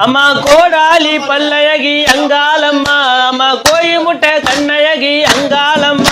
அம்மா கோடாலி பல்லழகி அங்காலம்மா அம்மா கோயி முட்டை கண்ணழகி அங்காலம்மா